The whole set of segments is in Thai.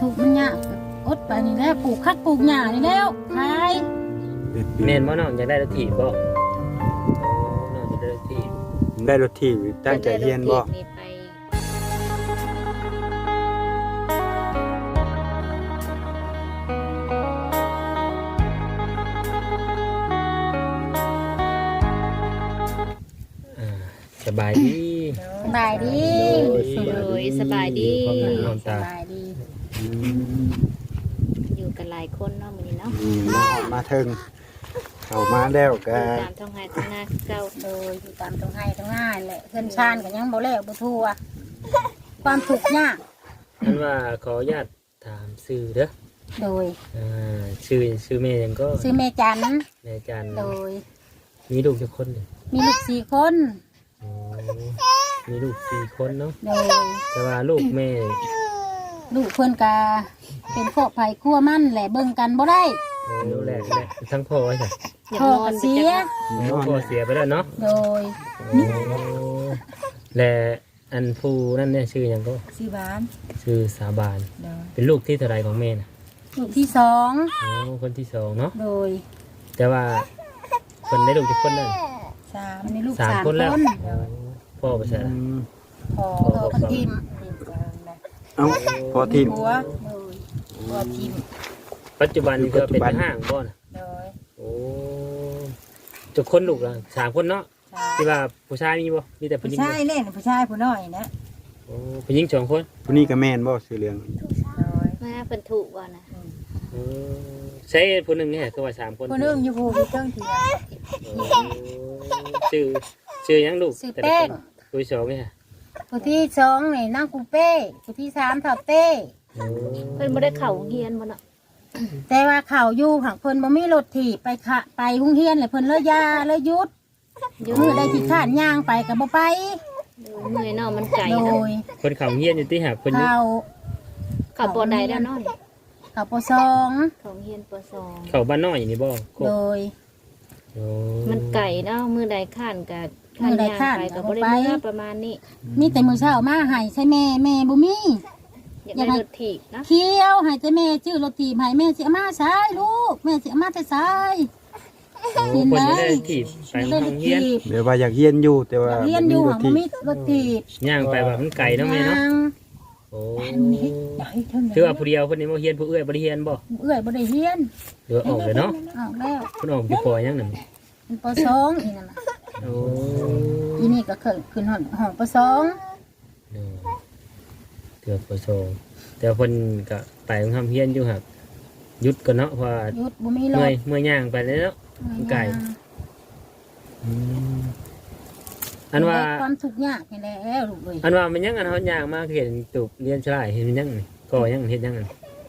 ทุกข์มันยากอดไปนี่แหละปลูกคักปลูกหญ้านี่แล้วขายเด็ดปีแม่นบ่น้องอยากได้รถถีบบ่น้องอยากได้รถถีบได้รถที่ตั้งใจเรียนบ่นี่ไปอ่าสบายดี สบายดี โดยสบายดีพ่อแม่น้องสตา บายดี อืมอยู่กันหลายคนเนาะมื้อนี้เนาะอืมมามาถึงเข้ามาแล้วก็ตามท้องไห้ท้องนาคือเก่าโดยอยู่ตามตรงให้ตรงง่ายแหละเพื่อนชานก็ยังบ่แล้วบ่ทั่วความทุกข์ยากอันว่าขออนุญาตถามชื่อเด้อโดยอ่าชื่อชื่อแม่หยังก็ซื้อเมจันทร์แม่จันทร์โดย มีลูกจักคนนี่มีลูกสี่คนอ๋อมีลูกสี่คนเนาะโดยแต่ว่าลูกแม่ ลูกเพื่อนกาเป็นพวกไผ่คั่วมันแหละเบิ่งกันบ่ได้โอ้แรกแรกทั้งพ่อไว้จ้ะอยากพ่อนอก็นเสียนอนพ่อเสียไปแล้วเนาะโดยโอ้และอันผู้นั่นเนี่ยชื่อหยังก็สีหวานชื่อสาบาน โดยเป็นลูกที่เท่าไรของแม่น่ะลูกที่สองโอ้คนที่สองเนาะโดยแต่ว่าคนได้ลูกจากคนนั่นสามมีลูกสามสามคนแล้วคนพ่อไปใช่อืมพอพอพันทิม เอ้าพอทีมหัวโดยพอทิมปัจจุบันนี้ก็เป็นปัจจุบัน ห้างบ่นะโดยโอ้จะคนลูกละสามคนเนาะใช่ที่ว่าผู้ชายมีบ่มีแต่ผู้ผู้หญิงชายเล่นผู้ชายผู้น้อยนะโอ้ผู้หญิงสองคนผู้นี้ก็แม่นบ่ชื่อเรื่องโดยมาเพิ่นถูกบ่นะโอ้ใช่ผู้หนึ่งเนี่ยคือว่าสามคนผู้หนึงอยู่ผู้อยู่เทิงเถียงโอ้ชื่อชื่อหยังลูกชื่อแต่ละแป้งคนผู้ที่สองเนี่ย ผู้ที่สองนี่นางกูเป้ผู้ที่สามเท่าเต้โอ้เพิ่นบ่ได้เข้าโรงเรียนบ่เนาะแต่ว่าเขาอยู่หักเพิ่นบ่มีรถถีบไปขะไปหุงเฮียนเลยเพิ่นเลยยาเลยหยุดมือได้ที่ข้านย่างไปก็บ่ไปโดยเมื่อยเนาะมันไกลโดเนาะยคนเขาเงียนอยู่ที่หาคนอยู่เขาเข้าปอใดแล้วเนาะนี่เขาปสองเข้าโรงเรียนปสองเขาบ้านน้อยอย่างนี้บ่โคกโดย โอ้มันไกลเนาะมื้อใดข้านก็ มื้อใดย่างข้านไปก็ก็บ่บ่ได้ไปเมื่อประมาณนี้มีแต่มื้อเช้ามาให้ใช่แม่แม่บ่มีอยากได้รถถีบนะเคี้ยวให้แต่แม่ชื่อรถถีบให้แม่สิเอามาใช้ลูกแม่สิเอามาแต่ใช้โอ้คนจะได้ถีบไปได้ห้รองถเฮียนถีบเดี๋ยวว่าอยากเรียนอยู่ แต่ว่าเรียนอยู่บ่หังมีบ่มีรถถีบย่างไปแบบมันไก่เนาะแม่เนาะย่างโอ้ไหนเท่านั้นคือว่าผู้เดียวคนนี้มาเฮียนผู้เอื้อยบ่ได้เฮียนบ่เอื้อยบ่ได้เฮียนหรือว่าออกเลยเนาะออกแล้วคนออกอยู่ปอยยังนั่นเป็นปสองอีนั่นน่ะ โอ้อีนี่ก็เคยขึ้นห้องห้องปสองเนาะเกือบประโชงแต่ว่าเพิ่นก็ไปของทำเฮียนอยู่ครับหยุดก่อนเนาะเพราะว่าหยุดบ่มีรเมื่อถยเมื่อยย่างไปแล้ว ไก่ อืมอันว่าความทุกข์ยากนี่แหละลูกเอ้ยอันว่ามันยังอันเฮาย่างมาเห็นตูบเรียนชลายเห็นมันยังนี่ก่อยังเฮ็ดยัง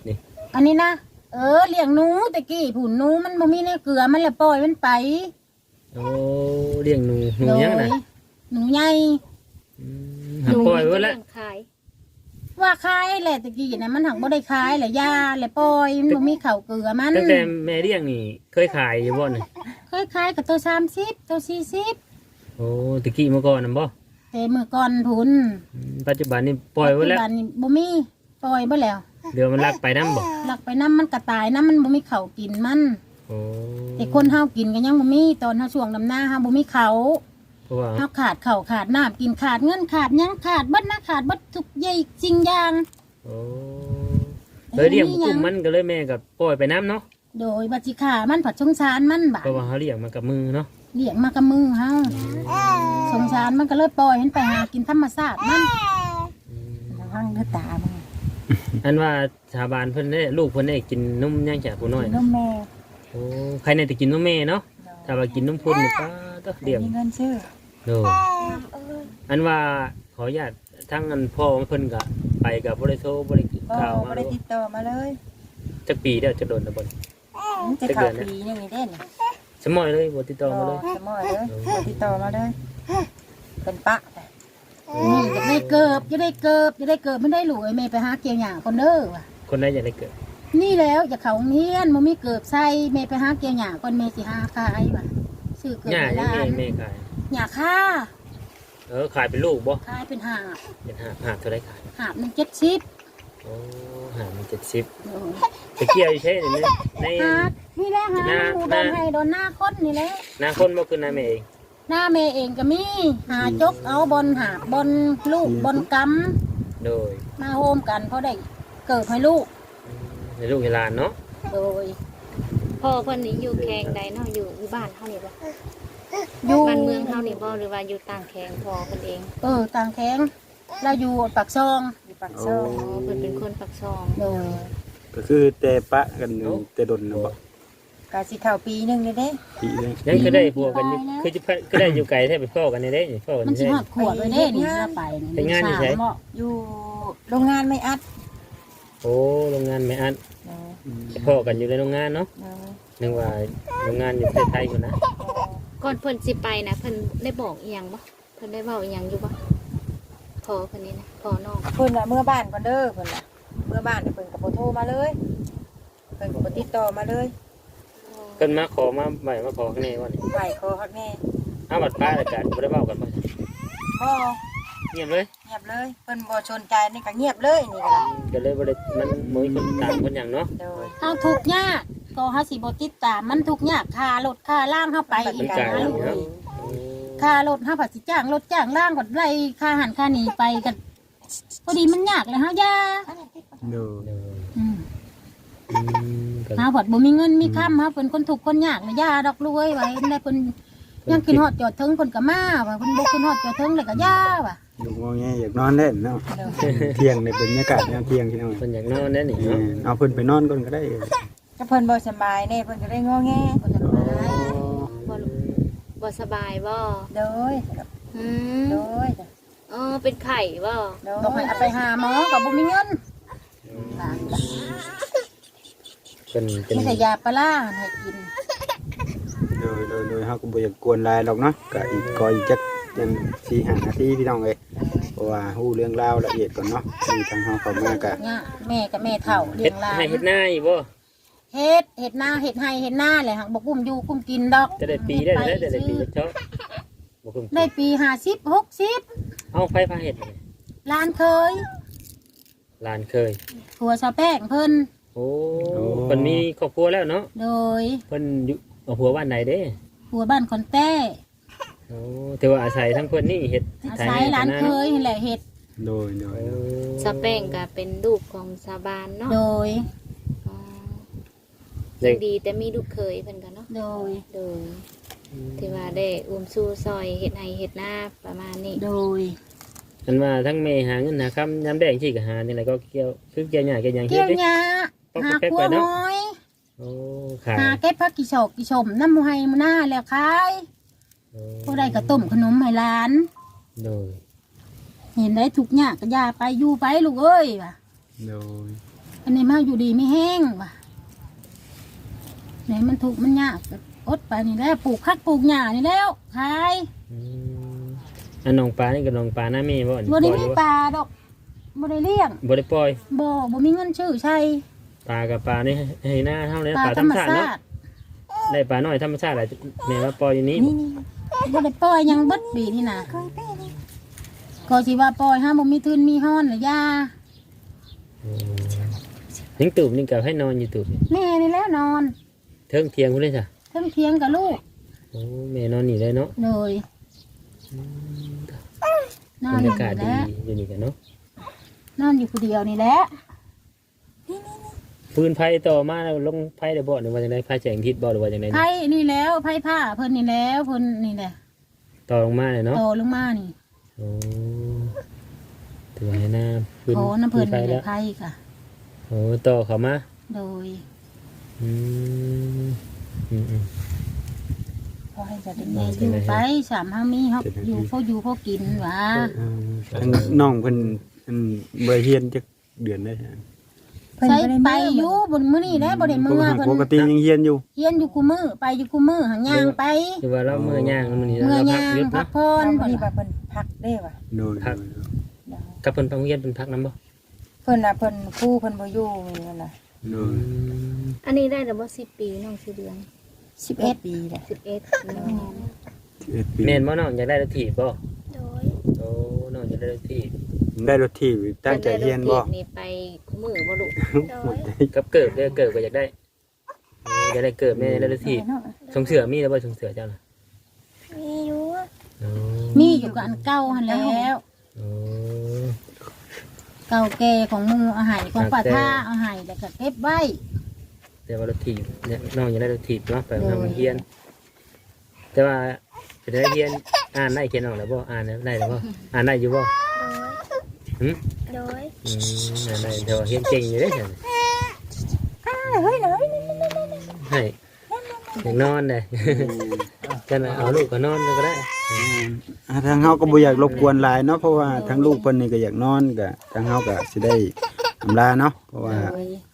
นี่อันนี้นะเออเลี้ยงหนูตะกี้ผุนหนูมันบ่มีในเกลือมันเลยปล่อยมันไป โอ้เลี้ยงหนูหนูยังน่ะโดหนูใหญ่ อืมหักปล่อยไว้แล้วเรื่องขาย ว่าขายแหละตะกี้นะมันหักบ่ได้ขายแหละยาแหละปล่อยมันบ่มีข้าวเกลือมันตั้งแต่แม่เลี้ยงนี่ เคยขายอยู่บ่นี่เคยขายกับตัว30ตัว40โอ้ตะกี้เมื่อก่อนน่ะบ่แต่มื้อก่อนผุนอืมปัจจุบันนี่ปล่อยไว้แล้ว ปัจจุบันนี้บ่มีปล่อยบ่แล้ว เดี๋ยวมันลักไปน้ำบ่หลักไปน้ำมันก็ตายน้ำมันบ่มีข้าวกินมัน โอ้แต่คนเฮากินก็ยังบ่มีตอนเฮาช่วงดำหน้าเฮาบ่มีข้าวเพราะว่าเฮาขาดข้าวขาดน้ำกินขาดเงินขาดหยังขาดเบิดนะขาดเบิดทุกอย่างสิ่งอย่างโอ้เลยเลี้ยงกลุ่มมันก็เลยแม่กับปล่อยไปน้ำเนาะโดยบัจิขามันผัดสงสารมันบาดเพราะว่าเขาเลี้ยงมากับมือเนาะเลี้ยงมากับมือเฮาสงสารมันก็เลยปล่อยให้มันไปหากินธรรมชาติมันอืมระวังเด้อตามึงอันว่าชาวบ้านเพิ่นได้ลูกเพิ่นได้กินนมย่างจากผู้น้อยนนะมแม่ โอ้ใครในแต่กินนมแม่เนาะถ้าว่ากินนมพุ่นนี่ก็ต้องเลี้ยงมีเงินซื้อโดอันว่าขออนุญาตทั้งอันพ่อเพิ่นก็ไปกับบริโภคบริกินข้าวมาบ่ได้ติดต่อมาเลยจักปีเดียวจะโดนนะบ่นจะเข้าปีนึงนี่เด้นสมอยเลยบ่ติดต่อมาเลยสมอเลยบ่ติดต่อมาเลยเป็นปะนี่จะได้เกิบจะได้เกิบจะได้เกิบไม่ได้หลูกไอ้แม่ไปหาเกี่ยวหญ้าคนเด้อว่ะคนได้จะได้เกิด นี่แล้วจะเขาโรงเฮียนมันมีเกิบใส่แม่ไปหาเกี่ยวหญ้าก่อนแม่สิหาขายว่ะซื้อเกิบหญ้าในยังร้าแม่นแม่ขายหญ้าค่าเออขายเป็นลูกบ่ขายเป็นหาบเป็นหาบหาบเท่าไรขายหาบหนึ่งเจ็ดสิบโอ้หหามันเจ็ดสิบโดยไปเกี่ยวอยู่ใช่ไหมใน หานี่แหละหาหน้า ดูหโดน้านให้โดนหน้าคนนี่แหละนาคนบ่คือนาแม่เองหน้าเมย์เองก็มีหาจกเอาบอลหาบอลลูกบอลกโดยำมาโฮมกันเพราะได้เกิดให้ลูก ในลูกในหลานเนาะโดยพ่อเพิ่นนี่อยู่แขงใดเนาะอยู่อยู่บ้านเฮานี่บ่อยู่บ้านเมืองเฮานี่บ่หรือว่าอยู่ต่างแขงพ่อเพิ่นเองเออต่างแข้งเราอยู่ปากซองอยู่ปากซองอ๋อเพิ่นเป็นคนปักซองโดยก็คือแต่ปะกันอยู่แต่ดนนะบ่กาสิเข่าปีหนึงเลยเด้ปีนึงยังคือได้พวกกันอยู่คือจะก็ได้อยู่ไกลแท้ไปพ่อกันในเด้พ่อกันมันในสิเด้หอดขวดเลยเด้นี่เราไปไปงานอยู่ไสสมเหมาะอยู่โรงงานไม่อัด โอ้โรงงานแม่อันเนาะพ่อกันอยู่ในโรงงานเนาะเนาะนึกว่าโรงงานอยู่ประเทศไทยคนนะก่อนเพิ่นสิไปนะเพิ่นได้บอกอีหยังบ่เพิ่นได้เว้าอีหยังอยู่บ่พ่อเพิ่นนี่นะพ่อน้องเพิ่นน่ะเมื่อบ้านก่อนเด้อเพิ่นน่ะเมื่อบ้านเนี่ยเพิ่นก็บ่โทรมาเลยเพิ่นก็บ่ติดต่อมาเลยเพิ่นมาขอมาใหม่มาขอข้างในว่านี่ไหวคอฮักแม่เอาบัดป้าแล้วกันบ่ได้เว้ากันบ่บ่เงียบเลย เงียบเลยเพิ่นบ่สนใจนี่ก็เงียบเลยนี่ก็ได้ก็เลยบ่ได้มันบ่มีคนตามคนหยังเนาะโดย เฮาทุกข์ยากก็เฮาสิบ่ติดตามมันทุกข์ยากค่ารถค่าล่างเฮาไปอีมันกไกลนะลูกเนาะค่ารถเฮาผัดสิจ้างรถจ้างล่างก็ไล่ค่าหันค่าหนีไปกันพอดีมันยากเลยเฮาย่าโดยเอออืมอืมก็เฮาผัดบ่มีเงินมีค่ำเฮาเป็นคนทุกข์คนยากเลยย่าดอกรวยไว้ได้เพิ่น ยังกินฮอดจอดถึงเพิ่นก็มาว่าเพิ่นบ่กินฮอดจอดถึงเลยก็ย่าว่ะอยู่งอแงอยากนอนเล่นเนาะเที่ยงในบรรยากาศยามเที่ยงที่น้องเพิ่นอยากนอนแน่นี่เอเนาะอเอาเพิ่นไปนอนก่อนก็ได้ก็เพิ่นบ่สบายแน่เพิ่นก็ได้งอแงบ่จะมาบ่บ่สบายบ่โดยอืมโดยอ๋อเป็นไข้บ่โดบอกให้ยเอาไปหาหมอก็บ่มีเงินเพิ่นเป็นมีแต่ยาปลาร้าให้กิน โดยโดยโดยเฮาก็บ่อยากกวนหลายหรอกเนาะก็อีกก็อีกจักจัง4-5นาทีพี่น้องเอ้ยเพราะว่าฮู้เรื่องราวละเอียดก่อนเนาะมีทางเฮาเข้ามาก็เนี่ยแม่กับแม่เฒ่าเลี้เฮ็ยดงหลานให้เฮ็ดหน้าอีกบ่เฮ็ดเฮ็ดหน้าเฮ็ดให้เฮ็ดหน้าแหละหักบ่กุ้มอยู่กุ้มกินดอกจะได้ปีได้ได้ได้ปีเจ้าบ่คุ้มได้ปีห้าสิบหกสิบเอาไฟพาเฮ็ดนี่ล้านเคยหลานเคย ผัวสะแป้งเพิ่นโอ้เพิ่นมีครอบครัวแล้วเนาะโดย เพิ่นอยู่ เอาผัวบ้านไหนเด้ผัวบ้านคนแต้โอ้ถือว่าอาศัยทั้งเพิ่นนี่เฮ็ดอาศัยหลานเคยนี่แหละเฮ็ดโดยโดยโอ้สะแป้งก็เป็นลูกของสาบานเนาะโดยอ๋อเด็กดีแต่มีลูกเคยเพิ่นก็เนาะโดย โดยที่ว่าได้อุ้มสู้ซอยเฮ็ดให้เฮ็ดหน้าประมาณนี้โดยอันว่าทั้งแม่หาเงินหาคำยามแดงที่ก็หานี่แหละก็เกี่ยวคือเกี่ยวหญ้าเกี่ยวหยังเฮ็เกี่ดยวเด้หญ้าหาขัวหอย โอ้ขายหาเก็บผักกิโชกกิชมน้ำมูไฮมูหน้าแล้วขายโอ้ผู้ใดก็ต้มขนมให้หลาน โดยเห็นได้ทุกอย่างก็อย่าไปอยู่ไปลูกเอ้ยว่ะโดยอันนี้มาอยู่ดีไม่แห้งว่ะไหนมันถูกข์มันยากก็อดไปนี่แหล้วปลูกคักปลูกหญ้านี่แล้วขายอืมอันน้องปลานี่ก็น้องปลาหน้าแม่บ่อันนี้บ่ได้ปล่อยมีอยู่ปลาดอกบ่ได้เลี้ยงบ่ได้ปล่อยบ่บ่มีเงินชื่อใช่ ปลากับปลานี่ให้หน้าเท่าเลยปลาปลาธธรรรรมมชาติชาเนาะติได้ปลาน้อยธรรมชาติแหละแม่ว่าปล่อยอยู่นี้นี่นี่บ่ได้ปล่อยหยังเบิดปีนี่นะก็สิว่าปล่อยห้าบ่มีทุนมีฮ้อนหรือยาอืมยังตูบนี่กับให้นอนอยู่ตูบนี่แม่นี่แล้วนอนเทิงเทียงพุ่นเลยจ้ะเทั้งเทียงกับลูกโอ้แม่นอนนี่เลยเนาะเลยนอบรนรอยู่ยากาศดีแล้วอยู่นี่กันเนาะนอนอยู่คนเดียวนี่แหละ ปืนไผ่ต่อมาแล้วลงไผ่ได้บ่หรือว่าจังไดไผ่แสงทิศบ่หรือว่าจังไดไผ่นี่แล้วไผ่ผ้าเพิ่นนี่แล้วเพิ่นนี่แหละต่อลงมาเลยเนาะโตลงมานี่โอ้ถือว่าให้หน้าปืนขอน้ำเพิ่นไผ่นี่แหแล้ละวไผ่ค่ะโอ้ต่อเข้ามาโดยอืมอืมอืมพอให้จะได้แม่อยู่ไปสามห้ามีเฮาอยู่พออยู่พอกินหว่าเออทางน้องเพิ่นเพิ่นบ่ได้เฮียนจักเดือนได้ฮะ เพิ่นใช้บ่ได้ไปมาอยู่บนมื้อนี่แหละบ่ได้มื้อเพิ่นปกติยังเฮียนอยู่ เฮียนอยู่กูมือไปอยู่กูมือหางย่างไปคือว่าเราเมื่อย่างมันนี่เมื่อเราพัย่ากงหยุดพัเนาะกพเพิ่รนเพิ่นนี่ว่าว่าเพิ่นพักได้ว่ะโดยพักเนาะกับเพิ่นไปโรงเรียนเป็นพักนํบ่เพิ่นน่ะเพิ่นครูเพิ่นบ่อยู่นี่น่ะโดอืยมอันนี้ได้แต่ว่าสิบปีน้องสิเดือน11ปีแหละสิบเอ็ด11ปีแม่นบ่น้องอยากได้รถถีบบ่โดยโอ้น้องอยากได้รถถีบ ได้รถที่ตั้งใจเรียนบ่พิ่ได้รถถีบนี่ไปคู่มือบ่ลูกหมดใจกับเกิบเด้อเกิบก็อยากได้เอออยากได้เกิบแม่ได้ละทีสงเสือมีแล้วบ่สงเสือเจ้าน่ะมีอยู่อ๋อมีอยู่กับอันเก่าหันแล้วอ๋อเก่าแก่ของมือเอาใหายของป้าท่าเอาใหายแล้วก็เก็บไว้แต่ว่ารถถีบเนี่ยน้องอยากได้รถถีบเนาะไปทำเฮียน แต่ว่าจะได้เฮียนอ่านได้เขียนออกแล้วบ่อ่านได้แล้วบ่อ่านได้อยู่บ่โดย หึโดยอืมอ่านได้แต่ว่าเฮียนเก่งอยู่เด้ฉันเฮ้ยหน่อยให้อยากนอนเลยจะน่ะเอาลูกก็นอนก็ได้อ่าทางเฮาก็บ่อยากรบกวนหลายเนาะเพราะว่าทางลูกเพิ่นนี่ก็อยากนอนก็ทางเฮาก็สิได้อำลาเนาะเพราะว่า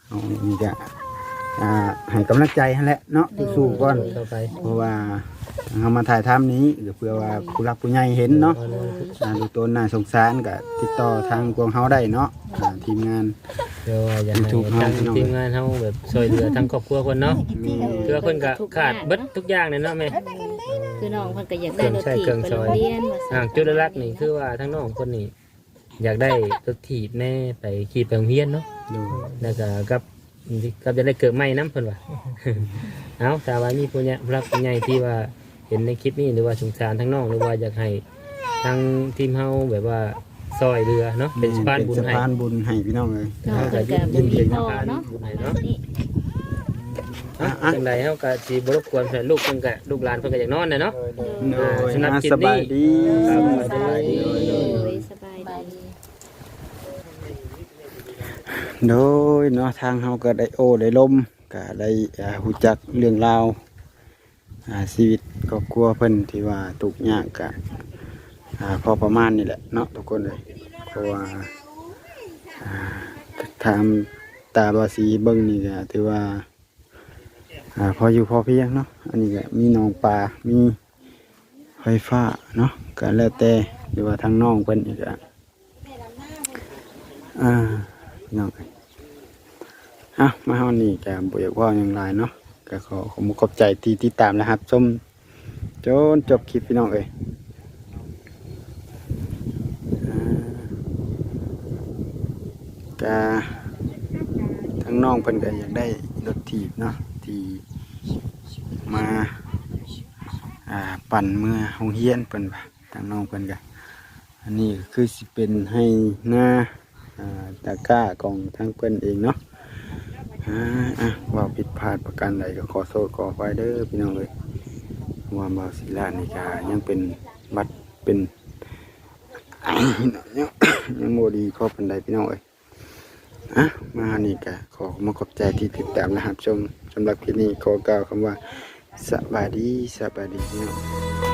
เอานี่ก็อ่า ให้กำลังใจหั่นแหละเนาะสู้ๆก่อนต่อไปเพราะว่าทางเฮามาถ่ายทำนี้ก็เพื่อว่าผู้รักผู้ใหญ่เห็นเนาะอ่าดูตัวน่าสงสารก็ติดต่อทางพวกเฮาได้เนาะอ่าทีมงาน เดี๋ยวว่าอยากให้ถูกๆทางพี่น้อง ทีมงานเฮาแบบช่วยเหลือทั้งครอบครัวคนเนาะมีเพื่อเพิ่นก็ขาดเบิดทุกอย่างเลยเนาะแม่ คือน้องเพิ่นก็อยากได้รถถีบเครื่องไปใช้โรงเรียนว่าอ่าซั่นจุดหลักๆนี่คือว่าทั้งน้องคนนี้อยากได้รถถีบแม่ไปขี่ไปโรงเรียนเนาะดูแล้วก็กับ กับจะได้เกิดใหม่น้ำเพิ่นว่า เอาแต่ว่ามีผู้ใหญ่ผู้รักผู้ใหญ่ที่ว่าเห็นในคลิปนี้หรือว่าสงสารทั้งน้องหรือว่าอยากให้ทางทีมเฮาแบบว่าซอยเรือเนาะเป็นสะพานบุญเป็นให้ สะพานบุญให้พี่น้องเลยน้องเพิ่นก็บ่มีพ่อเนาะบุญให้เนาะนี่อะจังใดเฮาก็สิบ่รบกวนเพิ่นลูกเพิ่นก็ลูกหลานเพิ่นก็อยากนอนน่ะเนาะ โดยสำหรับอ่าคลิปสนี้บายดี ครับสบายดีสบายดี โดยเนาะทางเฮาก็ได้โอได้ลมก็ได้อ่าฮู้จักเรื่องราวอาชีวิตครอบครัวเพิ่นที่ว่าทุกยากก็อ่าพอประมาณนี่แหละเนาะทุกคนเลยเพราะว่าทางตาบาสีเบิ่งนี่ก็ถือว่าพออยู่พอเพียงเนาะอันนี้ก็มีนองปลามีไฟฟ้าเนาะก็แล้วแต่หรือว่าทางน้องเพิ่นอีกอะอ่า พี่น้องอะมาเฮานี่แกบ่อยากว่าอย่างไรเนาะก็ขอขอบคุขอบใจที่ติดตามนะครับชมจนจบคลิปพี่น้องเอ้ยอ่ากทั้งน้องเพิ่นก็อยากได้รถถีบเนาะที่มาอ่าปั่นเมื่อโรงเรียนเพิ่นว่าทางน้องเพิ่นก็อันนี้คือสิเป็นให้หน้า ตะก้าของทั้งเพิ่นเองเนาะอ่าอะว่าผิดพลาดประการใดก็ขอโทษขอไฟเด้อพี่น้องเลยว่าบาวศิลานี่ก็ยังเป็นบัดเป็นยังยังโมดีขอปันใดพี่น้องเอ้ยอะมานี่ก็ขอมาขอบใจที่ติดตามนะครับชมสำหรับคลิปนี้ขอกล่าวคำว่าสบายดีสบายดีพี่น้อง